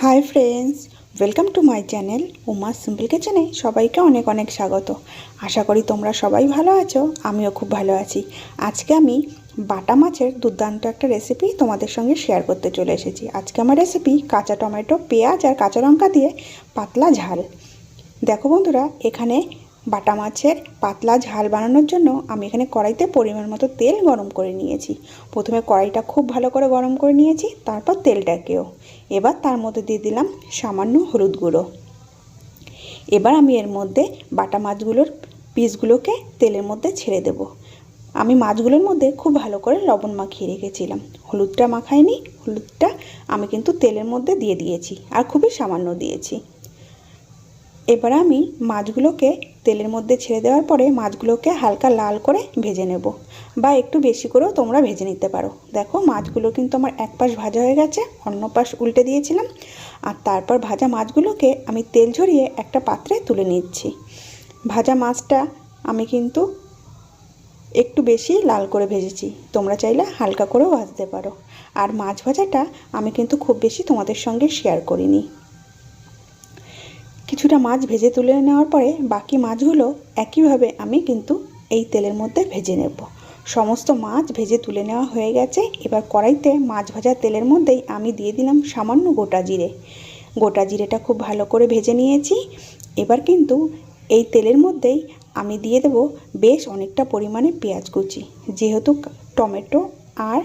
Hi friends welcome to my channel Uma simple কিচেনে সবাইকে অনেক অনেক স্বাগত। আশা করি তোমরা সবাই ভালো আছো, আমিও খুব ভালো আছি। আজকে আমি বাটা মাছের দুর্দান্ত একটা রেসিপি তোমাদের সঙ্গে শেয়ার করতে চলে এসেছি। আজকে আমার রেসিপি কাঁচা টমেটো, পেঁয়াজ আর কাঁচা লঙ্কা দিয়ে পাতলা ঝাল। দেখো বন্ধুরা, এখানে বাটা মাছের পাতলা ঝাল বানানোর জন্য আমি এখানে কড়াইতে পরিমাণ মতো তেল গরম করে নিয়েছি। প্রথমে কড়াইটা খুব ভালো করে গরম করে নিয়েছি, তারপর তেলটাকেও। এবার তার মধ্যে দিয়ে দিলাম সামান্য হলুদ গুঁড়ো। এবার আমি এর মধ্যে বাটা মাছগুলোর পিসগুলোকে তেলের মধ্যে ছেড়ে দেব। আমি মাছগুলোর মধ্যে খুব ভালো করে লবণ মাখিয়ে রেখেছিলাম। হলুদটা মাখাইনি, হলুদটা আমি কিন্তু তেলের মধ্যে দিয়ে দিয়েছি আর খুবই সামান্য দিয়েছি। এবার আমি মাছগুলোকে তেলের মধ্যে ছেড়ে দেওয়ার পরে মাছগুলোকে হালকা লাল করে ভেজে নেব বা একটু বেশি করেও তোমরা ভেজে নিতে পারো। দেখো, মাছগুলো কিন্তু আমার এক পাশ ভাজা হয়ে গেছে, অন্য পাশ উল্টে দিয়েছিলাম। আর তারপর ভাজা মাছগুলোকে আমি তেল ঝরিয়ে একটা পাত্রে তুলে নিচ্ছি। ভাজা মাছটা আমি কিন্তু একটু বেশি লাল করে ভেজেছি, তোমরা চাইলে হালকা করেও ভাজতে পারো। আর মাছ ভাজাটা আমি কিন্তু খুব বেশি তোমাদের সঙ্গে শেয়ার করিনি। কিছুটা মাছ ভেজে তুলে নেওয়ার পরে বাকি মাছগুলো একইভাবে আমি কিন্তু এই তেলের মধ্যে ভেজে নেব। সমস্ত মাছ ভেজে তুলে নেওয়া হয়ে গেছে। এবার কড়াইতে মাছ ভাজা তেলের মধ্যেই আমি দিয়ে দিলাম সামান্য গোটা জিরে। গোটা জিরেটা খুব ভালো করে ভেজে নিয়েছি। এবার কিন্তু এই তেলের মধ্যেই আমি দিয়ে দেব বেশ অনেকটা পরিমাণে পেঁয়াজ কুচি। যেহেতু টমেটো আর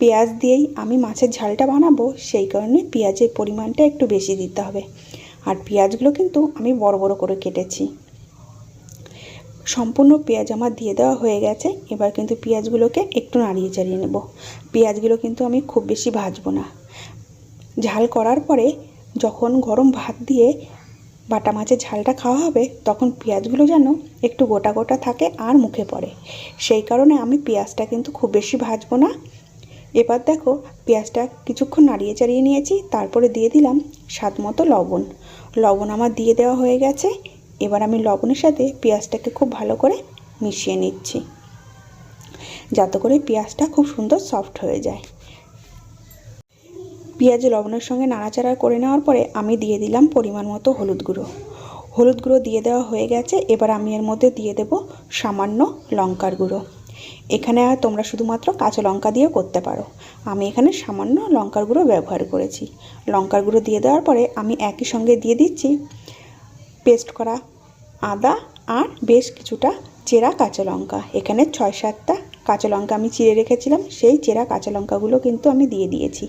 পেঁয়াজ দিয়েই আমি মাছের ঝালটা বানাবো, সেই কারণে পেঁয়াজের পরিমাণটা একটু বেশি দিতে হবে। আর পেঁয়াজগুলো কিন্তু আমি বড় বড় করে কেটেছি। সম্পূর্ণ পেঁয়াজ আমার দিয়ে দেওয়া হয়ে গেছে। এবার কিন্তু পেঁয়াজগুলোকে একটু নাড়িয়ে চাড়িয়ে নেব। পেঁয়াজগুলো কিন্তু আমি খুব বেশি ভাজবো না। ঝাল করার পরে যখন গরম ভাত দিয়ে বাটা মাছের ঝালটা খাওয়া হবে, তখন পেঁয়াজগুলো যেন একটু গোটা গোটা থাকে আর মুখে পড়ে। সেই কারণে আমি পেঁয়াজটা কিন্তু খুব বেশি ভাজবো না। এবার দেখো পেঁয়াজটা কিছুক্ষণ নাড়িয়ে চাড়িয়ে নিয়েছি, তারপরে দিয়ে দিলাম স্বাদ মতো লবণ। লবণ আমার দিয়ে দেওয়া হয়ে গেছে, এবার আমি লবণের সাথে পেঁয়াজটাকে খুব ভালো করে মিশিয়ে নিচ্ছি। যাতে করে পেঁয়াজটা খুব সুন্দর সফট হয়ে যায়। পেঁয়াজ লবণের সঙ্গে নাড়াচাড়া করে নেওয়ার পরে আমি দিয়ে দিলাম পরিমাণ মতো হলুদ গুঁড়ো। হলুদ গুঁড়ো দিয়ে দেওয়া হয়ে গেছে, এবার আমি এর মধ্যে দিয়ে দেব সামান্য লঙ্কার গুঁড়ো। এখানে আর তোমরা শুধুমাত্র কাঁচা লঙ্কা দিয়েও করতে পারো। আমি এখানে সামান্য লঙ্কার গুঁড়ো ব্যবহার করেছি। লঙ্কার গুঁড়ো দিয়ে দেওয়ার পরে আমি একই সঙ্গে দিয়ে দিচ্ছি পেস্ট করা আদা আর বেশ কিছুটা চেরা কাঁচা লঙ্কা। এখানে ছয় সাতটা কাঁচা লঙ্কা আমি চিড়ে রেখেছিলাম। সেই চেরা কাঁচা লঙ্কাগুলো কিন্তু আমি দিয়ে দিয়েছি।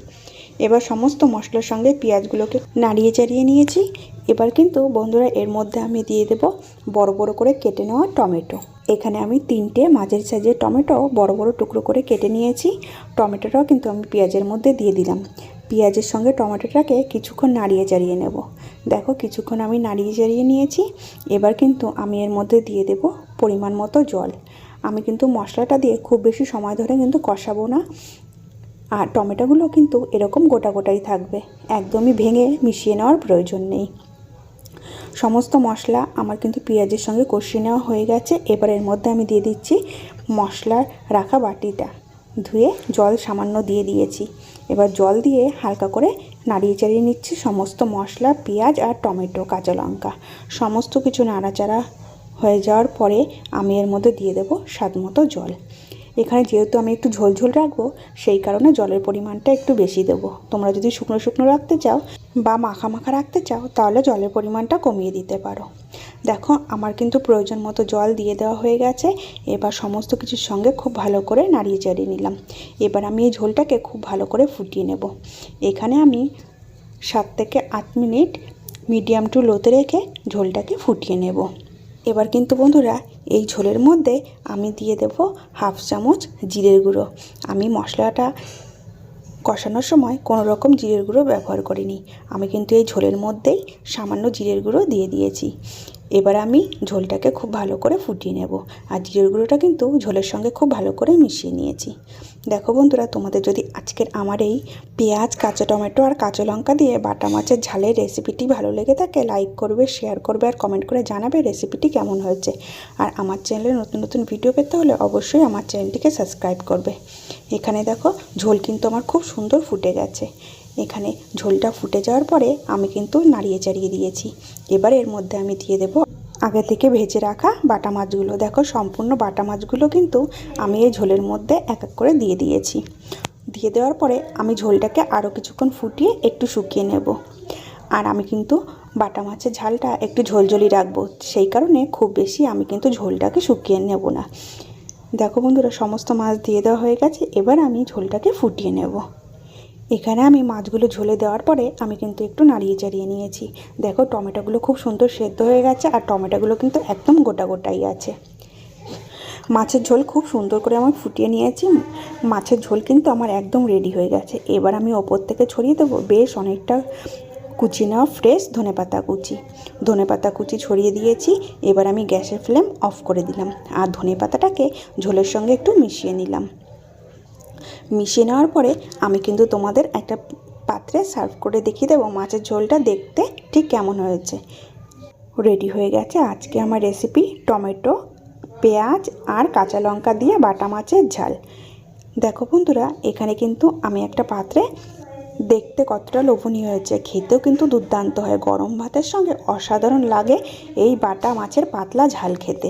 এবার সমস্ত মশলার সঙ্গে পেঁয়াজগুলোকে নাড়িয়ে চাড়িয়ে নিয়েছি। এবার কিন্তু বন্ধুরা এর মধ্যে আমি দিয়ে দেব বড় বড় করে কেটে নেওয়া টমেটো। এখানে আমি তিনটে মাঝের সাইজের টমেটো বড় বড় টুকরো করে কেটে নিয়েছি। টমেটোটাও কিন্তু আমি পেঁয়াজের মধ্যে দিয়ে দিলাম। পেঁয়াজের সঙ্গে টমেটোটাকে কিছুক্ষণ নাড়িয়ে চাড়িয়ে নেব। দেখো কিছুক্ষণ আমি নাড়িয়ে চাড়িয়ে নিয়েছি। এবার কিন্তু আমি এর মধ্যে দিয়ে দেব পরিমাণ মতো জল। আমি কিন্তু মশলাটা দিয়ে খুব বেশি সময় ধরে কিন্তু কষাবো না। আর টমেটোগুলো কিন্তু এরকম গোটা গোটাই থাকবে। একদমই ভেঙে মিশিয়ে নেওয়ার প্রয়োজন নেই। সমস্ত মশলা আমার কিন্তু পেঁয়াজের সঙ্গে কষিয়ে নেওয়া হয়ে গেছে। এবার এর মধ্যে আমি দিয়ে দিচ্ছি মশলার রাখা বাটিটা। ধুয়ে জল সামান্য দিয়ে দিয়েছি। এবার জল দিয়ে হালকা করে নাড়িয়ে চাড়িয়ে নিচ্ছি সমস্ত মশলা, পেঁয়াজ আর টমেটো, কাঁচা লঙ্কা। সমস্ত কিছু নাড়াচাড়া হয়ে যাওয়ার পরে আমি এর মধ্যে দিয়ে দেবো স্বাদ মতো জল। এখানে যেহেতু আমি একটু ঝোলঝোল রাখব, সেই কারণে জলের পরিমাণটা একটু বেশি দেবো। তোমরা যদি শুকনো শুকনো রাখতে চাও বা মাখা মাখা রাখতে চাও, তাহলে জলের পরিমাণটা কমিয়ে দিতে পারো। দেখো, আমার কিন্তু প্রয়োজন মতো জল দিয়ে দেওয়া হয়ে গেছে। এবার সমস্ত কিছুর সঙ্গে খুব ভালো করে নাড়িয়ে চাড়িয়ে নিলাম। এবার আমি এই ঝোলটাকে খুব ভালো করে ফুটিয়ে নেব। এখানে আমি সাত থেকে আট মিনিট মিডিয়াম টু লোতে রেখে ঝোলটাকে ফুটিয়ে নেব। এবার কিন্তু বন্ধুরা, এই ঝোলের মধ্যে আমি দিয়ে দেব হাফ চামচ জিরের গুঁড়ো। আমি মশলাটা কষানোর সময় কোনো রকম জিরের গুঁড়ো ব্যবহার করিনি। আমি কিন্তু এই ঝোলের মধ্যেই সামান্য জিরের গুঁড়ো দিয়ে দিয়েছি। এবার আমি ঝোলটাকে খুব ভালো করে ফুটিয়ে নেব। আর জিরের গুঁড়োটা কিন্তু ঝোলের সঙ্গে খুব ভালো করে মিশিয়ে নিয়েছি। দেখো বন্ধুরা, তোমাদের যদি আজকের আমার এই পেঁয়াজ, কাঁচা টমেটো আর কাঁচা লঙ্কা দিয়ে বাটা মাছের ঝালের রেসিপিটি ভালো লেগে থাকে লাইক করবে শেয়ার করবে আর কমেন্ট করে জানাবে রেসিপিটি কেমন হয়েছে। আর আমার চ্যানেলে নতুন নতুন ভিডিও পেতে হলে অবশ্যই আমার চ্যানেলটিকে সাবস্ক্রাইব করবে। এখানে দেখো, ঝোল কিন্তু আমার খুব সুন্দর ফুটে গেছে। এখানে ঝোলটা ফুটে যাওয়ার পরে আমি কিন্তু নাড়িয়ে চাড়িয়ে দিয়েছি। এবার এর মধ্যে আমি দিয়ে দেবো আগে থেকে ভেজে রাখা বাটা মাছগুলো। দেখো, সম্পূর্ণ বাটা মাছগুলো কিন্তু আমি এই ঝোলের মধ্যে এক এক করে দিয়ে দিয়েছি। দিয়ে দেওয়ার পরে আমি ঝোলটাকে আরও কিছুক্ষণ ফুটিয়ে একটু শুকিয়ে নেব। আর আমি কিন্তু বাটা মাছের ঝালটা একটু ঝোলঝোলি রাখব। সেই কারণে খুব বেশি আমি কিন্তু ঝোলটাকে শুকিয়ে নেব না। দেখো বন্ধুরা, সমস্ত মাছ দিয়ে দেওয়া হয়ে গেছে। এবার আমি ঝোলটাকে ফুটিয়ে নেব। এখানে আমি মাছগুলো ঝোলে দেওয়ার পরে আমি কিন্তু একটু নাড়িয়ে চাড়িয়ে নিয়েছি। দেখো, টমেটোগুলো খুব সুন্দর সেদ্ধ হয়ে গেছে আর টমেটোগুলো কিন্তু একদম গোটা গোটাই আছে। মাছের ঝোল খুব সুন্দর করে আমি ফুটিয়ে নিয়েছি। মাছের ঝোল কিন্তু আমার একদম রেডি হয়ে গেছে। এবার আমি ওপর থেকে ছড়িয়ে দেবো বেশ অনেকটা কুচি নেওয়া ফ্রেশ ধনেপাতা কুচি। ধনেপাতা কুচি ছড়িয়ে দিয়েছি। এবার আমি গ্যাসের ফ্লেম অফ করে দিলাম। আর ধনেপাতাটাকে ঝোলের সঙ্গে একটু মিশিয়ে নিলাম। মিশিয়ে নেওয়ার পরে আমি কিন্তু তোমাদের একটা পাত্রে সার্ভ করে দেখিয়ে দেবো মাছের ঝোলটা দেখতে ঠিক কেমন হয়েছে। রেডি হয়ে গেছে আজকে আমার রেসিপি টমেটো, পেঁয়াজ আর কাঁচা লঙ্কা দিয়ে বাটা মাছের ঝাল। দেখো বন্ধুরা, এখানে কিন্তু আমি একটা পাত্রে দেখতে কতটা লোভনীয় হয়েছে। খেতেও কিন্তু দুর্দান্ত হয়, গরম ভাতের সঙ্গে অসাধারণ লাগে এই বাটা মাছের পাতলা ঝাল খেতে।